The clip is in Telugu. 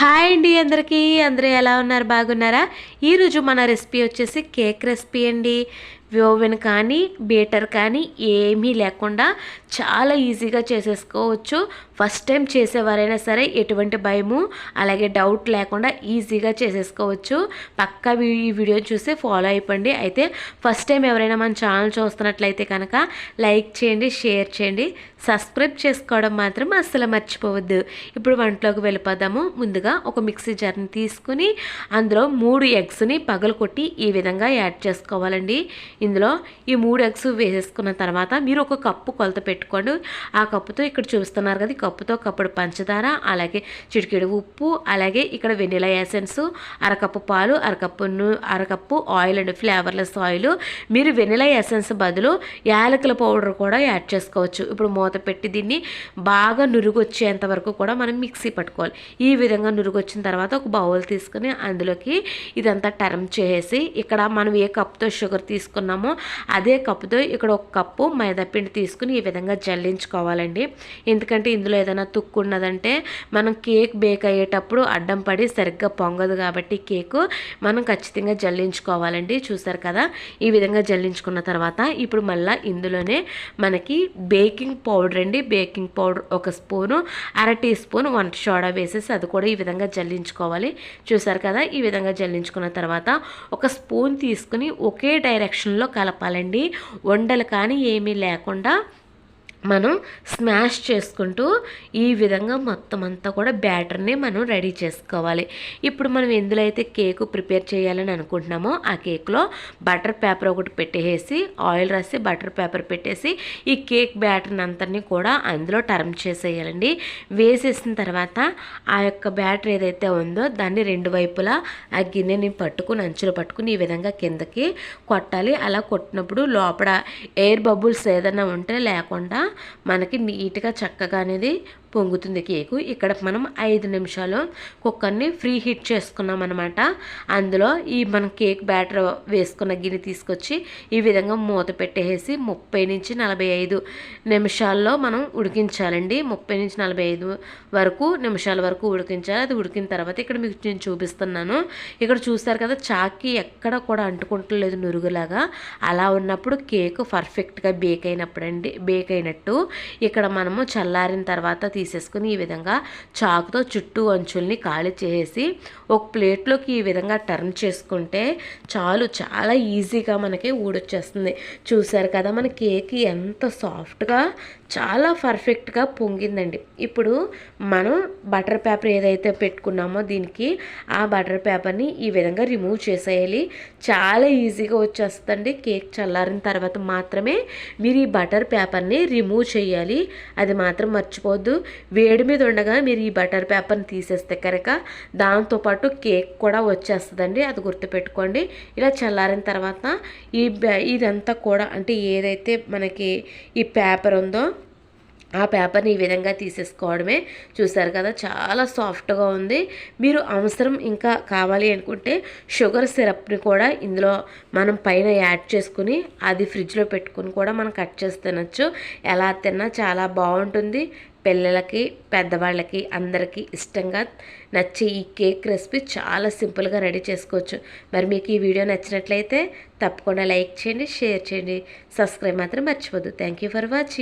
హాయ్ అండి అందరికీ. అందరూ ఎలా ఉన్నారు? బాగున్నారా? ఈరోజు మన రెసిపీ వచ్చేసి కేక్ రెసిపీ అండి. ఓవెన్ కానీ బీటర్ కానీ ఏమీ లేకుండా చాలా ఈజీగా చేసేసుకోవచ్చు. ఫస్ట్ టైం చేసేవారైనా సరే ఎటువంటి భయము అలాగే డౌట్ లేకుండా ఈజీగా చేసేసుకోవచ్చు. పక్కా ఈ వీడియో చూసి ఫాలో అయిపోండి. అయితే ఫస్ట్ టైం ఎవరైనా మన ఛానల్ చూస్తున్నట్లయితే కనుక లైక్ చేయండి షేర్ చేయండి. సబ్స్క్రైబ్ చేసుకోవడం మాత్రం అస్సలు మర్చిపోవద్దు. ఇప్పుడు వంటలోకి వెళ్ళిపోదాము. ముందుగా ఒక మిక్సీ జార్ని తీసుకుని అందులో మూడు ఎగ్స్ని పగలు కొట్టి ఈ విధంగా యాడ్ చేసుకోవాలండి. ఇందులో ఈ మూడు ఎగ్స్ వేసేసుకున్న తర్వాత మీరు ఒక కప్పు కొలత పెట్టుకోండి. ఆ కప్పుతో ఇక్కడ చూస్తున్నారు కదా ఈ కప్పుతో కప్పుడు పంచదార అలాగే చిటికెడు ఉప్పు అలాగే ఇక్కడ వెనిలా ఎసెన్స్ అరకప్పు పాలు అరకప్పు అరకప్పు ఆయిల్ అండ్ ఫ్లేవర్లెస్ ఆయిల్. మీరు వెనిలా ఎసెన్స్ బదులు యాలకుల పౌడర్ కూడా యాడ్ చేసుకోవచ్చు. ఇప్పుడు మూత పెట్టి దీన్ని బాగా నురుగు వచ్చేంత వరకు కూడా మనం మిక్సీ పట్టుకోవాలి. ఈ విధంగా నురుగు వచ్చిన తర్వాత ఒక బౌల్ తీసుకుని అందులోకి ఇదంతా టర్మ్ చేసి ఇక్కడ మనం ఏ కప్తో షుగర్ తీసుకున్నామో. అదే కప్పుతో ఇక్కడ ఒక కప్పు మైదాపిండి తీసుకుని ఈ విధంగా జల్లించుకోవాలండి. ఎందుకంటే ఇందులో ఏదైనా తుక్కు ఉన్నదంటే మనం కేక్ బేక్ అయ్యేటప్పుడు అడ్డం పడి సరిగ్గా పొంగదు కాబట్టి కేకు మనం ఖచ్చితంగా జల్లించుకోవాలండి. చూసారు కదా? ఈ విధంగా జల్లించుకున్న తర్వాత ఇప్పుడు మళ్ళీ ఇందులోనే మనకి బేకింగ్ పౌడర్ అండి. బేకింగ్ పౌడర్ ఒక స్పూను అర టీ స్పూన్ వంట సోడా వేసేసి అది కూడా ఈ విధంగా జల్లించుకోవాలి. చూసారు కదా? ఈ విధంగా జల్లించుకున్న తర్వాత ఒక స్పూన్ తీసుకుని ఒకే డైరెక్షన్లో కలపాలండి. వండలు కానీ ఏమీ లేకుండా మనం స్మాష్ చేసుకుంటూ ఈ విధంగా మొత్తం అంతా కూడా బ్యాటర్ని మనం రెడీ చేసుకోవాలి. ఇప్పుడు మనం ఎందులో అయితే కేకు ప్రిపేర్ చేయాలని అనుకుంటున్నామో ఆ కేక్లో బటర్ పేపర్ ఒకటి పెట్టేసి ఆయిల్ రాసి బటర్ పేపర్ పెట్టేసి ఈ కేక్ బ్యాటర్ని అంతని కూడా అందులో టర్మ్ చేసేయాలండి. వేసేసిన తర్వాత ఆ యొక్క బ్యాటర్ ఏదైతే ఉందో దాన్ని రెండు వైపులా ఆ గిన్నెని పట్టుకుని అంచులు పట్టుకుని ఈ విధంగా కిందకి కొట్టాలి. అలా కొట్టినప్పుడు లోపల ఎయిర్ బబుల్స్ ఏదైనా ఉంటే లేకుండా మనకి నీట్గా చక్కగా అనేది పొంగుతుంది కేకు. ఇక్కడ మనం ఐదు నిమిషాలు కుక్కర్ని ఫ్రీ హీట్ చేసుకున్నాం అనమాట అందులో ఈ మనం కేక్ బ్యాటర్ వేసుకున్న గిన్నె తీసుకొచ్చి ఈ విధంగా మూత పెట్టేసి ముప్పై నుంచి నలభై ఐదు నిమిషాల్లో మనం ఉడికించాలండి. ముప్పై నుంచి నలభై ఐదు వరకు నిమిషాల వరకు ఉడికించాలి. అది ఉడికిన తర్వాత ఇక్కడ మీకు నేను చూపిస్తున్నాను. ఇక్కడ చూస్తారు కదా చాకి ఎక్కడ కూడా అంటుకుంటలేదు నురుగులాగా. అలా ఉన్నప్పుడు కేక్ పర్ఫెక్ట్గా బేక్ అయినప్పుడు అండి బేక్ అయినట్టు. ఇక్కడ మనము చల్లారిన తర్వాత తీసేసుకుని ఈ విధంగా చాకుతో చుట్టూ అంచుల్ని ఖాళీ చేసి ఒక ప్లేట్లోకి ఈ విధంగా టర్న్ చేసుకుంటే చాలు చాలా ఈజీగా మనకి ఊడొచ్చేస్తుంది. చూసారు కదా మన కేక్ ఎంత సాఫ్ట్గా చాలా పర్ఫెక్ట్గా పొంగిందండి. ఇప్పుడు మనం బటర్ పేపర్ ఏదైతే పెట్టుకున్నామో దీనికి ఆ బటర్ పేపర్ని ఈ విధంగా రిమూవ్ చేసేయాలి. చాలా ఈజీగా వచ్చేస్తుందండి. కేక్ చల్లారిన తర్వాత మాత్రమే మీరు ఈ బటర్ పేపర్ని రిమూవ్ చేయాలి. అది మాత్రం మర్చిపోవద్దు. వేడి మీద ఉండగా మీరు ఈ బటర్ పేపర్ని తీసేస్తే కనుక దాంతోపాటు కేక్ కూడా వచ్చేస్తుందండి. అది గుర్తుపెట్టుకోండి. ఇలా చల్లారిన తర్వాత ఈ ఇదంతా కూడా అంటే ఏదైతే మనకి ఈ పేపర్ ఉందో ఆ పేపర్ని ఈ విధంగా తీసేసుకోవడమే. చూసారు కదా చాలా సాఫ్ట్గా ఉంది. మీరు అవసరం ఇంకా కావాలి అనుకుంటే షుగర్ సిరప్ని కూడా ఇందులో మనం పైన యాడ్ చేసుకుని అది ఫ్రిడ్జ్లో పెట్టుకుని కూడా మనం కట్ చేసి తినచ్చు. ఎలా తిన్నా చాలా బాగుంటుంది. పిల్లలకి పెద్దవాళ్ళకి అందరికీ ఇష్టంగా నచ్చే ఈ కేక్ రెసిపీ చాలా సింపుల్గా రెడీ చేసుకోవచ్చు. మరి మీకు ఈ వీడియో నచ్చినట్లయితే తప్పకుండా లైక్ చేయండి షేర్ చేయండి. సబ్స్క్రైబ్ మాత్రం మర్చిపోద్దు థ్యాంక్ యూ ఫర్ వాచింగ్